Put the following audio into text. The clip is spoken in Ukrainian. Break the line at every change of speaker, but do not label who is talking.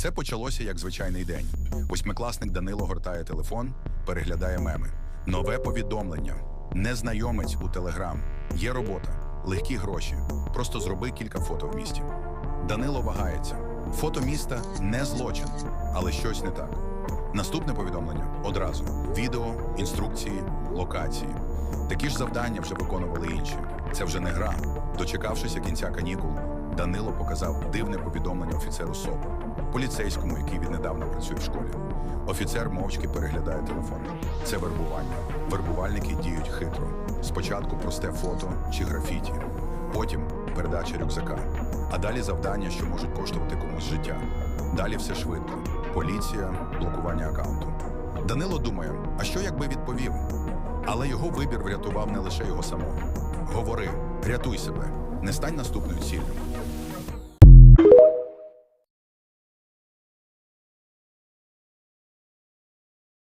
Це почалося як звичайний день. Восьмикласник Данило гортає телефон, переглядає меми. Нове повідомлення. Незнайомець у Телеграм. Є робота, легкі гроші. Просто зроби кілька фото в місті. Данило вагається. Фото міста не злочин, але щось не так. Наступне повідомлення одразу: відео, інструкції, локації. Такі ж завдання вже виконували інші. Це вже не гра. Дочекавшися кінця канікул, Данило показав дивне повідомлення офіцеру СОП, поліцейському, який віднедавна працює в школі. Офіцер мовчки переглядає телефон. Це вербування. Вербувальники діють хитро. Спочатку просте фото чи графіті, потім передача рюкзака. А далі завдання, що можуть коштувати комусь життя. Далі все швидко. Поліція, блокування аккаунту. Данило думає, а що якби відповів? Але його вибір врятував не лише його самого. Говори, рятуй себе, не стань наступною ціллю.